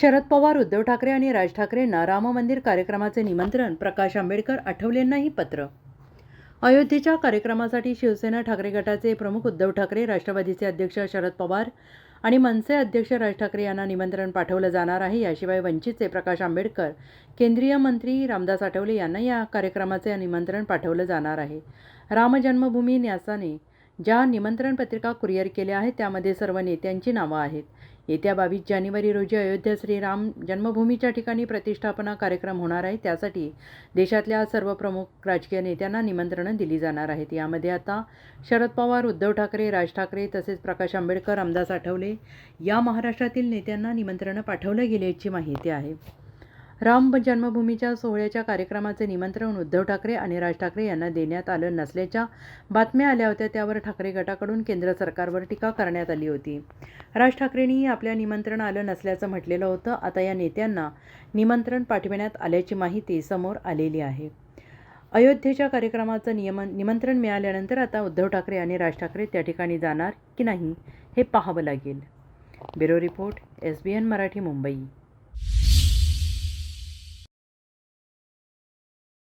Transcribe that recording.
शरद पवार उद्धव ठाकरे आणि राज ठाकरेंना राम मंदिर कार्यक्रमाचे निमंत्रण प्रकाश आंबेडकर आठवलेंनाही पत्र. अयोध्येच्या कार्यक्रमासाठी शिवसेना ठाकरे गटाचे प्रमुख उद्धव ठाकरे राष्ट्रवादीचे अध्यक्ष शरद पवार आणि मनसे अध्यक्ष राज ठाकरे यांना निमंत्रण पाठवलं जाणार आहे याशिवाय वंचितचे प्रकाश आंबेडकर केंद्रीय मंत्री रामदास आठवले यांना या कार्यक्रमाचे निमंत्रण पाठवलं जाणार आहे. राम जन्मभूमी न्यासाने ज्या निमंत्रण पत्रिका कुरिअर केल्या आहेत त्यामध्ये सर्व नेत्यांची नावं आहेत. येत्या बावीस जानेवारी रोजी अयोध्या श्रीराम जन्मभूमीच्या ठिकाणी प्रतिष्ठापना कार्यक्रम होणार आहे. त्यासाठी देशातल्या सर्व प्रमुख राजकीय नेत्यांना निमंत्रणं दिली जाणार आहेत. यामध्ये आता शरद पवार उद्धव ठाकरे राज ठाकरे तसेच प्रकाश आंबेडकर रामदास आठवले या महाराष्ट्रातील नेत्यांना निमंत्रणं पाठवलं गेल्याची माहिती आहे. राम जन्मभूमीच्या सोहळ्याच्या कार्यक्रमाचे निमंत्रण उद्धव ठाकरे आणि राज ठाकरे यांना देण्यात आलं नसल्याच्या बातम्या आल्या होत्या त्यावर ठाकरे गटाकडून केंद्र सरकारवर टीका करण्यात आली होती. राज ठाकरेंनीही आपल्या निमंत्रण आलं नसल्याचं म्हटलेलं होतं. आता या नेत्यांना निमंत्रण पाठविण्यात आल्याची माहिती समोर आलेली आहे. अयोध्येच्या कार्यक्रमाचं नियमन निमंत्रण मिळाल्यानंतर आता उद्धव ठाकरे आणि राज ठाकरे त्या ठिकाणी जाणार की नाही हे पाहावं लागेल. Bureau report S B N Marathi Mumbai.